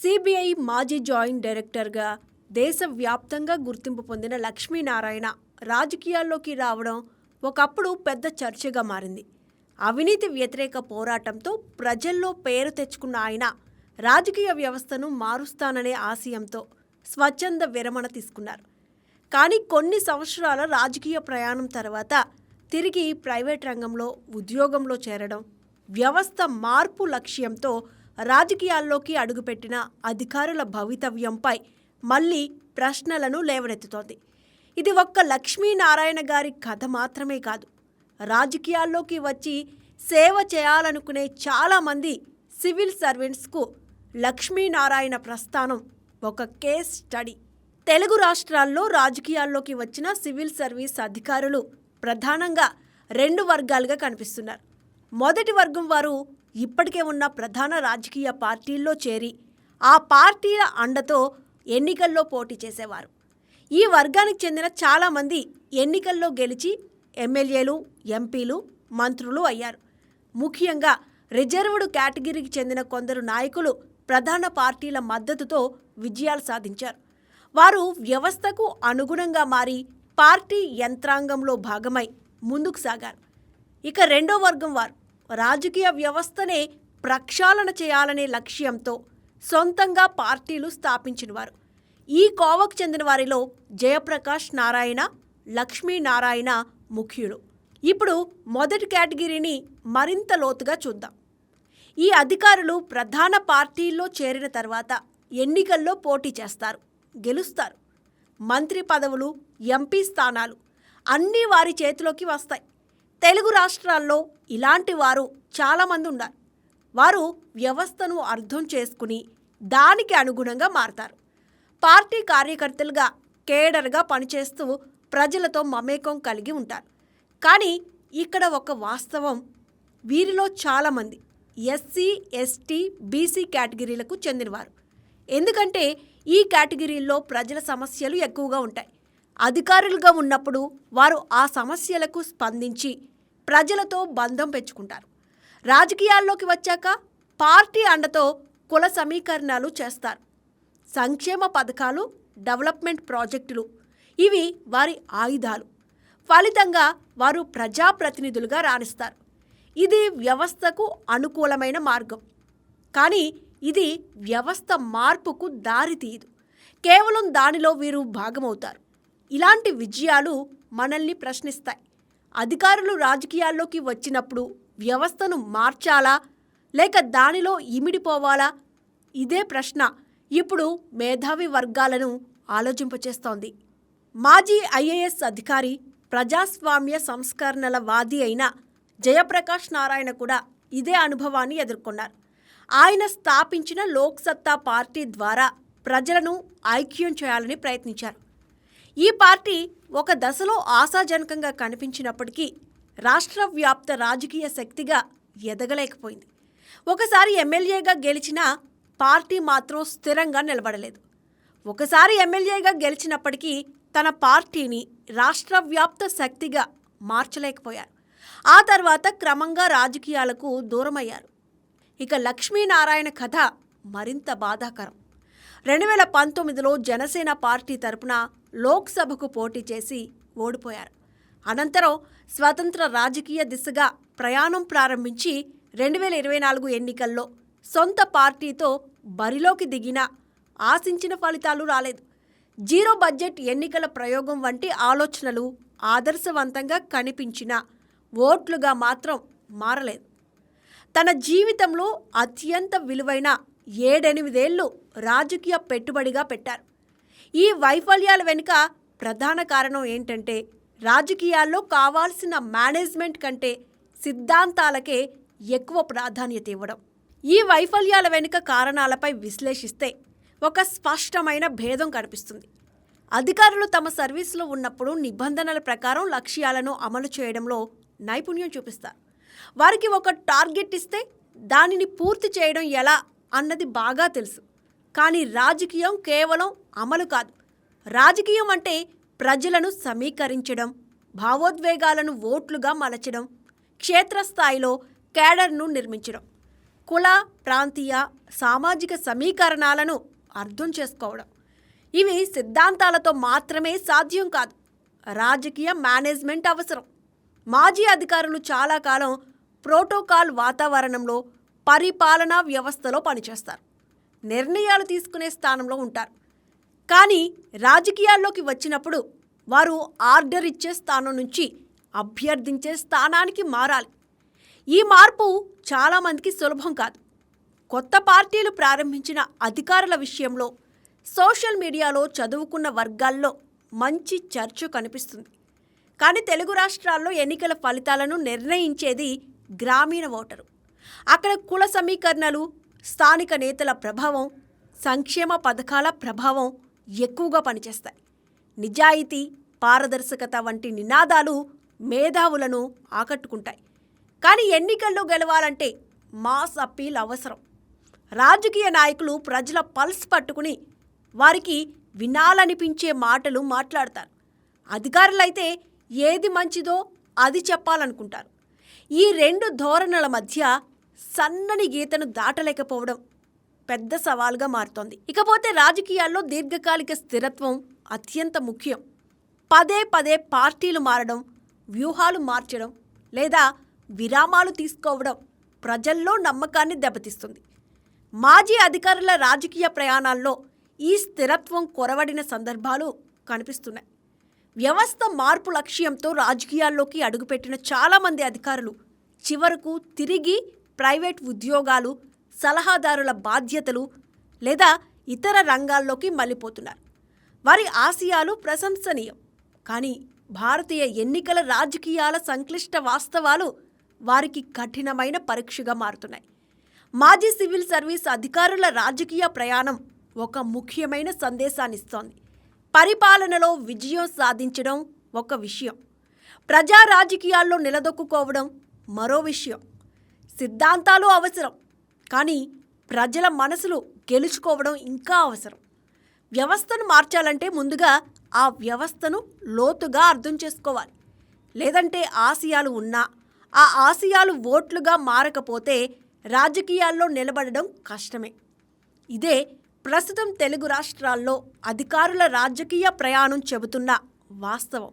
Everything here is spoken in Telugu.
సిబిఐ మాజీ జాయింట్ డైరెక్టర్గా దేశవ్యాప్తంగా గుర్తింపు పొందిన లక్ష్మీనారాయణ రాజకీయాల్లోకి రావడం ఒకప్పుడు పెద్ద చర్చగా మారింది. అవినీతి వ్యతిరేక పోరాటంతో ప్రజల్లో పేరు తెచ్చుకున్న ఆయన రాజకీయ వ్యవస్థను మారుస్తాననే ఆశయంతో స్వచ్ఛంద విరమణ తీసుకున్నారు. కానీ కొన్ని సంవత్సరాల రాజకీయ ప్రయాణం తర్వాత తిరిగి ప్రైవేట్ రంగంలో ఉద్యోగంలో చేరడం వ్యవస్థ మార్పు లక్ష్యంతో రాజకీయాల్లోకి అడుగుపెట్టిన అధికారుల భవితవ్యంపై మళ్ళీ ప్రశ్నలను లేవనెత్తుతోంది. ఇది ఒక్క లక్ష్మీనారాయణ గారి కథ మాత్రమే కాదు. రాజకీయాల్లోకి వచ్చి సేవ చేయాలనుకునే చాలామంది సివిల్ సర్వెంట్స్కు లక్ష్మీనారాయణ ప్రస్థానం ఒక కేస్ స్టడీ. తెలుగు రాష్ట్రాల్లో రాజకీయాల్లోకి వచ్చిన సివిల్ సర్వీస్ అధికారులు ప్రధానంగా రెండు వర్గాలుగా కనిపిస్తున్నారు. మొదటి వర్గం వారు ఇప్పటికే ఉన్న ప్రధాన రాజకీయ పార్టీల్లో చేరి ఆ పార్టీల అండతో ఎన్నికల్లో పోటీ చేసేవారు. ఈ వర్గానికి చెందిన చాలామంది ఎన్నికల్లో గెలిచి ఎమ్మెల్యేలు ఎంపీలు మంత్రులు అయ్యారు. ముఖ్యంగా రిజర్వ్డ్ కేటగిరీకి చెందిన కొందరు నాయకులు ప్రధాన పార్టీల మద్దతుతో విజయాలు సాధించారు. వారు వ్యవస్థకు అనుగుణంగా మారి పార్టీ యంత్రాంగంలో భాగమై ముందుకు సాగారు. ఇక రెండో వర్గం వారు. రాజకీయ వ్యవస్థనే ప్రక్షాళన చేయాలనే లక్ష్యంతో సొంతంగా పార్టీలు స్థాపించినవారు. ఈ కోవకు చెందిన వారిలో జయప్రకాష్ నారాయణ లక్ష్మీనారాయణ ముఖ్యులు. ఇప్పుడు మొదటి కేటగిరీని మరింత లోతుగా చూద్దాం. ఈ అధికారులు ప్రధాన పార్టీల్లో చేరిన తర్వాత ఎన్నికల్లో పోటీ చేస్తారు గెలుస్తారు. మంత్రి పదవులు ఎంపీ స్థానాలు అన్నీ వారి చేతిలోకి వస్తాయి. తెలుగు రాష్ట్రాల్లో ఇలాంటి వారు చాలామంది ఉన్నారు వారు వ్యవస్థను అర్థం చేసుకుని దానికి అనుగుణంగా మారతారు. పార్టీ కార్యకర్తలుగా కేడర్గా పనిచేస్తూ ప్రజలతో మమేకం కలిగి ఉంటారు. కానీ ఇక్కడ ఒక వాస్తవం వీరిలో చాలామంది ఎస్సీ ఎస్టీ బీసీ కేటగిరీలకు చెందినవారు. ఎందుకంటే ఈ కేటగిరీల్లో ప్రజల సమస్యలు ఎక్కువగా ఉంటాయి. అధికారులుగా ఉన్నప్పుడు వారు ఆ సమస్యలకు స్పందించి ప్రజలతో బంధం పెంచుకుంటారు. రాజకీయాల్లోకి వచ్చాక పార్టీ అండతో కుల సమీకరణాలు చేస్తారు. సంక్షేమ పథకాలు డెవలప్మెంట్ ప్రాజెక్టులు ఇవి వారి ఆయుధాలు. ఫలితంగా వారు ప్రజాప్రతినిధులుగా రాణిస్తారు. ఇది వ్యవస్థకు అనుకూలమైన మార్గం. కానీ ఇది వ్యవస్థ మార్పుకు దారితీయదు కేవలం దానిలో వీరు భాగమవుతారు. ఇలాంటి విజయాలు మనల్ని ప్రశ్నిస్తాయి. అధికారులు రాజకీయాల్లోకి వచ్చినప్పుడు వ్యవస్థను మార్చాలా? లేక దానిలో ఇమిడిపోవాలా? ఇదే ప్రశ్న ఇప్పుడు మేధావి వర్గాలను ఆలోచింపచేస్తోంది. మాజీ ఐఏఎస్ అధికారి ప్రజాస్వామ్య సంస్కరణల వాది అయిన జయప్రకాష్ నారాయణ కూడా ఇదే అనుభవాన్ని ఎదుర్కొన్నారు. ఆయన స్థాపించిన లోక్సత్తా పార్టీ ద్వారా ప్రజలను ఐక్యం చేయాలని ప్రయత్నించారు. ఈ పార్టీ ఒక దశలో ఆశాజనకంగా కనిపించినప్పటికీ రాష్ట్ర వ్యాప్త రాజకీయ శక్తిగా ఎదగలేకపోయింది. ఒకసారి ఎమ్మెల్యేగా గెలిచిన పార్టీ మాత్రం స్థిరంగా నిలబడలేదు. ఒకసారి ఎమ్మెల్యేగా గెలిచినప్పటికీ తన పార్టీని రాష్ట్ర వ్యాప్త శక్తిగా మార్చలేకపోయారు. ఆ తర్వాత క్రమంగా రాజకీయాలకు దూరమయ్యారు. ఇక లక్ష్మీనారాయణ కథ మరింత బాధాకరం. రెండు వేల పంతొమ్మిదిలో జనసేన పార్టీ తరపున లోక్సభకు పోటీ చేసి ఓడిపోయారు. అనంతరం స్వతంత్ర రాజకీయ దిశగా ప్రయాణం ప్రారంభించి రెండు వేల ఇరవై నాలుగు ఎన్నికల్లో సొంత పార్టీతో బరిలోకి దిగినా ఆశించిన ఫలితాలు రాలేదు. జీరో బడ్జెట్ ఎన్నికల ప్రయోగం వంటి ఆలోచనలు ఆదర్శవంతంగా కనిపించిన ఓట్లుగా మాత్రం మారలేదు. తన జీవితంలో అత్యంత విలువైన ఏడెనిమిదేళ్ళు రాజకీయ పెట్టుబడిగా పెట్టారు. ఈ వైఫల్యాల వెనుక ప్రధాన కారణం ఏంటంటే రాజకీయాల్లో కావాల్సిన మేనేజ్మెంట్ కంటే సిద్ధాంతాలకే ఎక్కువ ప్రాధాన్యత ఇవ్వడం. ఈ వైఫల్యాల వెనుక కారణాలపై విశ్లేషిస్తే ఒక స్పష్టమైన భేదం కనిపిస్తుంది. అధికారులు తమ సర్వీసులో ఉన్నప్పుడు నిబంధనల ప్రకారం లక్ష్యాలను అమలు చేయడంలో నైపుణ్యం చూపిస్తారు. వారికి ఒక టార్గెట్ ఇస్తే దానిని పూర్తి చేయడం ఎలా అన్నది బాగా తెలుసు. కానీ రాజకీయం కేవలం అమలు కాదు. రాజకీయం అంటే ప్రజలను సమీకరించడం భావోద్వేగాలను ఓట్లుగా మలచడం క్షేత్రస్థాయిలో కేడర్ను నిర్మించడం కుల ప్రాంతీయ సామాజిక సమీకరణాలను అర్థం చేసుకోవడం. ఇవి సిద్ధాంతాలతో మాత్రమే సాధ్యం కాదు. రాజకీయ మేనేజ్మెంట్ అవసరం. మాజీ అధికారులు చాలా కాలం ప్రోటోకాల్ వాతావరణంలో పరిపాలనా వ్యవస్థలో పనిచేస్తారు. నిర్ణయాలు తీసుకునే స్థానంలో ఉంటారు. కానీ రాజకీయాల్లోకి వచ్చినప్పుడు వారు ఆర్డర్ ఇచ్చే స్థానం నుంచి అభ్యర్థించే స్థానానికి మారాలి. ఈ మార్పు చాలామందికి సులభం కాదు. కొత్త పార్టీలు ప్రారంభించిన అధికారుల విషయంలో సోషల్ మీడియాలో చదువుకున్న వర్గాల్లో మంచి చర్చ కనిపిస్తుంది. కానీ తెలుగు రాష్ట్రాల్లో ఎన్నికల ఫలితాలను నిర్ణయించేది గ్రామీణ ఓటరు. అక్కడ కుల సమీకరణలు స్థానిక నేతల ప్రభావం సంక్షేమ పథకాల ప్రభావం ఎక్కువగా పనిచేస్తాయి. నిజాయితీ పారదర్శకత వంటి నినాదాలు మేధావులను ఆకట్టుకుంటాయి. కానీ ఎన్నికల్లో గెలవాలంటే మాస్ అప్పీల్ అవసరం. రాజకీయ నాయకులు ప్రజల పల్స్ పట్టుకుని వారికి వినాలనిపించే మాటలు మాట్లాడతారు. అధికారులైతే ఏది మంచిదో అది చెప్పాలనుకుంటారు. ఈ రెండు ధోరణుల మధ్య సన్నని గీతను దాటలేకపోవడం పెద్ద సవాల్గా మారుతోంది. ఇకపోతే రాజకీయాల్లో దీర్ఘకాలిక స్థిరత్వం అత్యంత ముఖ్యం. పదే పదే పార్టీలు మారడం వ్యూహాలు మార్చడం లేదా విరామాలు తీసుకోవడం ప్రజల్లో నమ్మకాన్ని దెబ్బతీస్తుంది. మాజీ అధికారుల రాజకీయ ప్రయాణాల్లో ఈ స్థిరత్వం కొరవడిన సందర్భాలు కనిపిస్తున్నాయి. వ్యవస్థ మార్పు లక్ష్యంతో రాజకీయాల్లోకి అడుగుపెట్టిన చాలామంది అధికారులు చివరకు తిరిగి ప్రైవేట్ ఉద్యోగాలు సలహాదారుల బాధ్యతలు లేదా ఇతర రంగాల్లోకి మళ్ళీపోతున్నారు. వారి ఆశయాలు ప్రశంసనీయం. కానీ భారతీయ ఎన్నికల రాజకీయాల సంక్లిష్ట వాస్తవాలు వారికి కఠినమైన పరీక్షగా మారుతున్నాయి. మాజీ సివిల్ సర్వీస్ అధికారుల రాజకీయ ప్రయాణం ఒక ముఖ్యమైన సందేశాన్నిస్తోంది. పరిపాలనలో విజయం సాధించడం ఒక విషయం. ప్రజా రాజకీయాల్లో నిలదొక్కుకోవడం మరో విషయం. సిద్ధాంతాలు అవసరం. కానీ ప్రజల మనసులు గెలుచుకోవడం ఇంకా అవసరం. వ్యవస్థను మార్చాలంటే ముందుగా ఆ వ్యవస్థను లోతుగా అర్థం చేసుకోవాలి. లేదంటే ఆశయాలు ఉన్నా ఆ ఆశయాలు ఓట్లుగా మారకపోతే రాజకీయాల్లో నిలబడడం కష్టమే. ఇదే ప్రస్తుతం తెలుగు రాష్ట్రాల్లో అధికారుల రాజకీయ ప్రయాణం చెబుతున్న వాస్తవం.